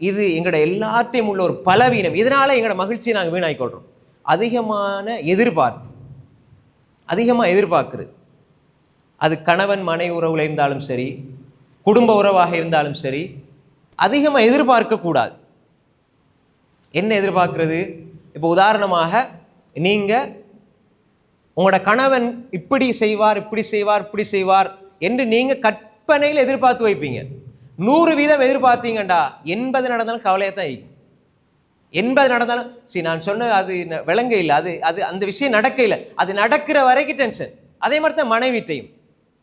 இது எங்களோட எல்லாத்தையும் உள்ள ஒரு பலவீனம். இதனால் எங்களோட மகிழ்ச்சியை நாங்கள் வீணாக்கிக்கொள்கிறோம் அதிகமான எதிர்பார்ப்பு. அதிகமாக எதிர்பார்க்குறது. அது கணவன் மனை உறவில் இருந்தாலும் சரி குடும்ப உறவாக இருந்தாலும் சரி அதிகமாக எதிர்பார்க்கக்கூடாது என்ன எதிர்பார்க்குறது? இப்போ உதாரணமாக நீங்கள் உங்களோட கணவன் இப்படி செய்வார் இப்படி செய்வார் இப்படி செய்வார் என்று நீங்கள் கற்பனையில் எதிர்பார்த்து வைப்பீங்க. நூறு வீதம் எதிர்பார்த்தீங்கண்டா. எண்பது நடந்தாலும் கவலையாக தான் இருக்கும் எண்பது நடந்தாலும் சரி நான் சொன்ன அது விளங்க இல்லை. அது அது அந்த விஷயம் நடக்க இல்லை. அது நடக்கிற வரைக்கும் டென்ஷன் அதே மாதிரி தான் மனைவிட்டையும்.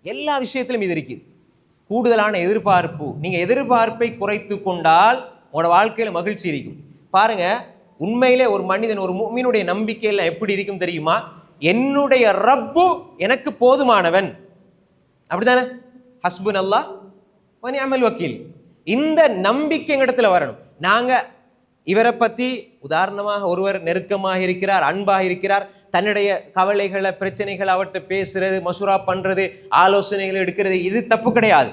எல்லா விஷயத்திலும் இது இருக்குது. கூடுதலான எதிர்பார்ப்பு. நீங்கள் எதிர்பார்ப்பை குறைத்து கொண்டால் உங்களோட வாழ்க்கையில் மகிழ்ச்சி இருக்கும். பாருங்க உண்மையிலே ஒரு மனிதன் ஒரு மீனுடைய நம்பிக்கையில் எப்படி இருக்கும் தெரியுமா? என்னுடைய ரப்பு எனக்கு போதுமானவன். அப்படிதானே ஹஸ்பு அல்லாஹ் வனி அமல் வக்கீல். இந்த நம்பிக்கை இடத்துல வரணும்? நாங்கள் இவரை பற்றி உதாரணமாக ஒருவர் நெருக்கமாக இருக்கிறார் அன்பாக இருக்கிறார். தன்னுடைய கவலைகளை பிரச்சனைகளை அவர்கிட்ட பேசுறது மசூரா பண்ணுறது ஆலோசனைகள் எடுக்கிறது இது தப்பு கிடையாது.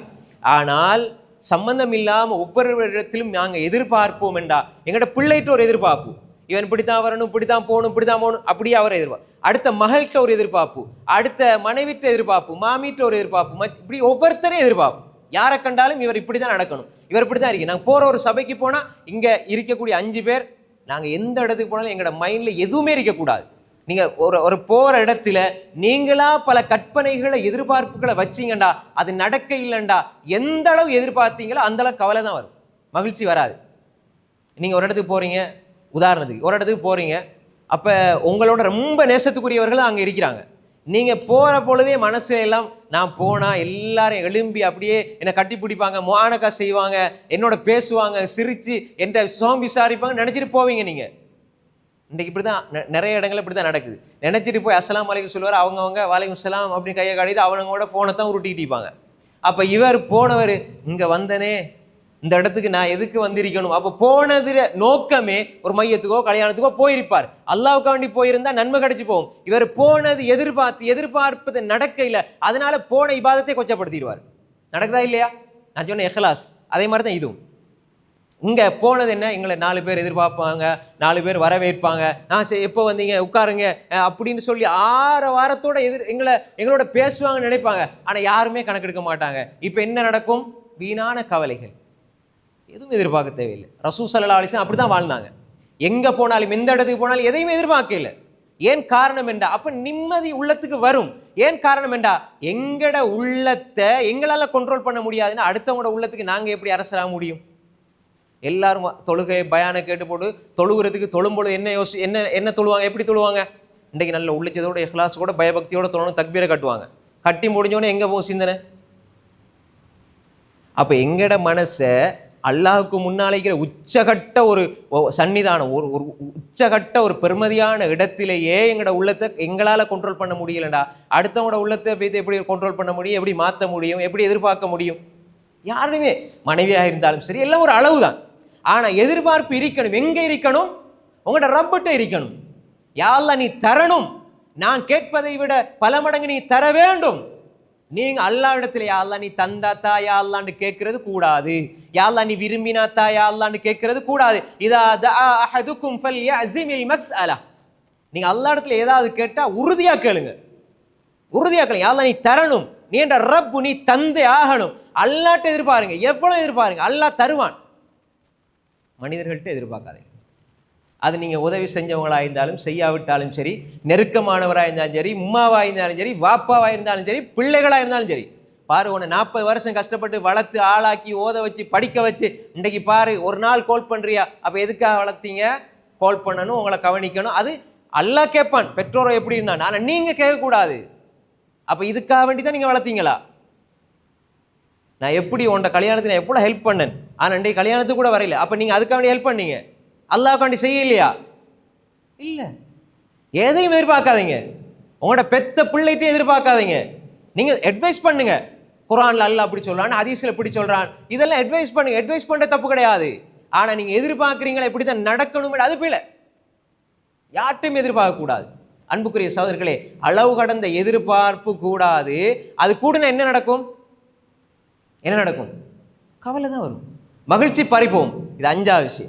ஆனால் சம்பந்தம் இல்லாமல் ஒவ்வொரு இடத்திலும் எதிர்பார்ப்போம் என்றா எங்களோட பிள்ளைகிட்ட ஒரு எதிர்பார்ப்பு. இவன் இப்படித்தான் வரணும் இப்படித்தான் போகணும் இப்படித்தான் போகணும் அப்படியே அவரை எதிர்பார்ப்பு. அடுத்த மகள்கிட்ட ஒரு எதிர்பார்ப்பு அடுத்த மனைவிட்ட எதிர்பார்ப்பு மாமிட்ட ஒரு எதிர்பார்ப்பு இப்படி ஒவ்வொருத்தரையும் எதிர்பார்ப்பு. யாரை கண்டாலும் இவர் இப்படி தான் நடக்கணும். இவர் இப்படி தான் இருக்கு நாங்கள் போகிற ஒரு சபைக்கு போனால் இங்கே இருக்கக்கூடிய அஞ்சு பேர் நாங்கள் எந்த இடத்துக்கு போனாலும் எங்களோட மைண்டில் எதுவுமே இருக்கக்கூடாது. நீங்கள் ஒரு ஒரு போகிற இடத்துல நீங்களா பல கற்பனைகளை எதிர்பார்ப்புகளை வச்சிங்கண்டா அது நடக்க இல்லைண்டா எந்த அளவு எதிர்பார்த்தீங்களோ அந்தளவு கவலை தான் வரும். மகிழ்ச்சி வராது. நீங்கள் ஒரு இடத்துக்கு போகிறீங்க உதாரணத்துக்கு ஒரு இடத்துக்கு போகிறீங்க அப்போ உங்களோட ரொம்ப நேசத்துக்குரியவர்கள் அங்கே இருக்கிறாங்க. நீங்கள் போகிற பொழுதே மனசில் எல்லாம் நான் போனால் எல்லாரும் எழும்பி அப்படியே என்னை கட்டி பிடிப்பாங்க மானக்கா செய்வாங்க என்னோட பேசுவாங்க சிரித்து என்கிட்ட சோம் விசாரிப்பாங்க நினச்சிட்டு போவீங்க நீங்கள் இன்றைக்கி இப்படி தான் நிறைய இடங்கள் இப்படி தான் நடக்குது. நினச்சிட்டு போய் அஸ்லாம் அலைக்கும் சொல்லுவார் அவங்கவுங்க வலைக்கும் சலாம் அப்படின்னு கையை காட்டிட்டு அவனங்களோட ஃபோனை தான் உருட்டிக்கிட்டு இருப்பாங்க. அப்போ இவர் போனவர் இங்கே வந்தனே இந்த இடத்துக்கு நான் எதுக்கு வந்திருக்கணும்? அப்போ போனது நோக்கமே ஒரு மையத்துக்கோ கல்யாணத்துக்கோ போயிருப்பார். அல்லாவுக்கு வேண்டி போயிருந்தா நன்மை கிடைச்சி போகும். இவர் போனது எதிர்பார்த்து எதிர்பார்ப்பது நடக்கையில் அதனால போன இபாதத்தை கொச்சப்படுத்திடுவார். நடக்குதா இல்லையா? நான் சொன்ன எஹ்லாஸ் அதே மாதிரி தான் இதுவும். இங்கே போனது என்ன? எங்களை நாலு பேர் எதிர்பார்ப்பாங்க நாலு பேர் வரவேற்பாங்க. நான் சரி எப்போ வந்தீங்க? உட்காருங்க. அப்படின்னு சொல்லி ஆற வாரத்தோட எதிர் எங்களை எங்களோட பேசுவாங்கன்னு நினைப்பாங்க. ஆனால் யாருமே கணக்கெடுக்க மாட்டாங்க. இப்போ என்ன நடக்கும்? வீணான கவலைகள். எதுவும் எதிர்பார்க்க தேவையில்லை. ரசூ சல்லா அலிஸ்லாம் அப்படி தான் வாழ்ந்தாங்க. எங்கே போனாலும் எந்த இடத்துக்கு போனாலும் எதையும் எதிர்பார்க்கல. ஏன் காரணம் என்றா அப்போ நிம்மதி உள்ளத்துக்கு வரும். ஏன் காரணம் என்றா எங்கட உள்ளத்தை எங்களால் கண்ட்ரோல் பண்ண முடியாதுன்னா அடுத்தவங்களோட உள்ளத்துக்கு நாங்கள் எப்படி அரசராக முடியும்? எல்லாரும் தொழுகை பயானை கேட்டு போட்டு தொழுகிறதுக்கு தொழும்பொழுது என்ன யோசி என்ன என்ன தொழுவாங்க எப்படி தொழுவாங்க? இன்றைக்கு நல்ல உள்ளச்சதோட கூட பயபக்தியோட தொழணும் தக்பீரை கட்டுவாங்க. கட்டி முடிஞ்சோடனே எங்கே போகும் சிந்தனை? அப்போ எங்கட மனசை அல்லாவுக்கு முன்னாலேக்கிற உச்சகட்ட ஒரு சன்னிதானம் ஒரு ஒரு உச்சகட்ட ஒரு பெருமதியான இடத்திலேயே எங்களோட உள்ளத்தை எங்களால் கண்ட்ரோல் பண்ண முடியலடா. அடுத்தவங்களோட உள்ளத்தை போய் எப்படி கண்ட்ரோல் பண்ண முடியும்? எப்படி மாற்ற முடியும்? எப்படி எதிர்பார்க்க முடியும்? யாருமே மனைவியாக இருந்தாலும் சரி எல்லாம் ஒரு அளவு தான் ஆனால் எதிர்பார்ப்பு இருக்கணும். எங்கே இருக்கணும்? உங்களோட ரப்பிட்ட இருக்கணும். யாரில் நீ தரணும்? நான் கேட்பதை விட பல மடங்கு நீ தர வேண்டும். நீங்கள் அல்லா இடத்துல யா நீ தந்தாத்தா யா கேட்கறது கூடாது. யா நீ விரும்பினாத்தா யா கேட்கறது கூடாது. இதா தஆ அஹதுக்கும் ஃபல்யஅஸிமில் மஸ்அலா நீங்கள் அல்லா இடத்துல ஏதாவது கேட்டால் உறுதியாக கேளுங்க. உறுதியாக கேளுங்க. யா நீ தரணும். நீ என்ற ரப்பு நீ தந்தே ஆகணும். அல்லாட்ட எதிர்பாருங்க. எவ்வளோ எதிர்பாருங்க. அல்லா தருவான். மனிதர்கள்ட்ட எதிர்பார்க்காதீங்க. அது நீங்கள் உதவி செஞ்சவங்களாக இருந்தாலும் செய்யாவிட்டாலும் சரி நெருக்கமானவராக இருந்தாலும் சரி உம்மாவாக இருந்தாலும் சரி வாப்பாவாக இருந்தாலும் சரி பிள்ளைகளாக இருந்தாலும் சரி. பாரு உன்னை நாற்பது வருஷம் கஷ்டப்பட்டு வளர்த்து ஆளாக்கி ஓத வச்சு படிக்க வச்சு இன்றைக்கு பாரு ஒரு நாள் கோல் பண்ணுறியா அப்போ எதுக்காக வளர்த்தீங்க? கோல் பண்ணணும் உங்களை கவனிக்கணும். அது அல்லா கேட்பான் பெற்றோரை எப்படி இருந்தான்? ஆனால் நீங்கள் கேட்கக்கூடாது. அப்போ இதுக்காக வேண்டி தான் நீங்கள் வளர்த்தீங்களா? நான் எப்படி உன்ட கல்யாணத்துக்கு நான் எவ்வளோ ஹெல்ப் பண்ணேன்? ஆனால் இன்றைக்கு கல்யாணத்துக்கு கூட வரையில. அப்போ நீங்கள் அதுக்காக வேண்டி ஹெல்ப் பண்ணீங்க? அல்லாஹ்காண்டி செய்யலையா? இல்லை. எதையும் எதிர்பார்க்காதீங்க. உங்களோட பெத்த பிள்ளைகிட்டே எதிர்பார்க்காதீங்க. நீங்கள் அட்வைஸ் பண்ணுங்க. குரானில் அல்லாஹ் அப்படி சொல்கிறான் அதிசயில் இப்படி சொல்கிறான் இதெல்லாம் அட்வைஸ் பண்ணுங்க அட்வைஸ் பண்ணுற தப்பு கிடையாது. ஆனால் நீங்கள் எதிர்பார்க்குறீங்களா இப்படி தான் நடக்கணும் அது பிள்ளை யார்ட்டையும் எதிர்பார்க்கக்கூடாது அன்புக்குரிய சகோதரர்களே அளவு கடந்த எதிர்பார்ப்பு கூடாது. அது கூடனா என்ன நடக்கும்? என்ன நடக்கும்? கவலை தான் வரும். மகிழ்ச்சி பறிப்போம். இது அஞ்சாவது விஷயம்.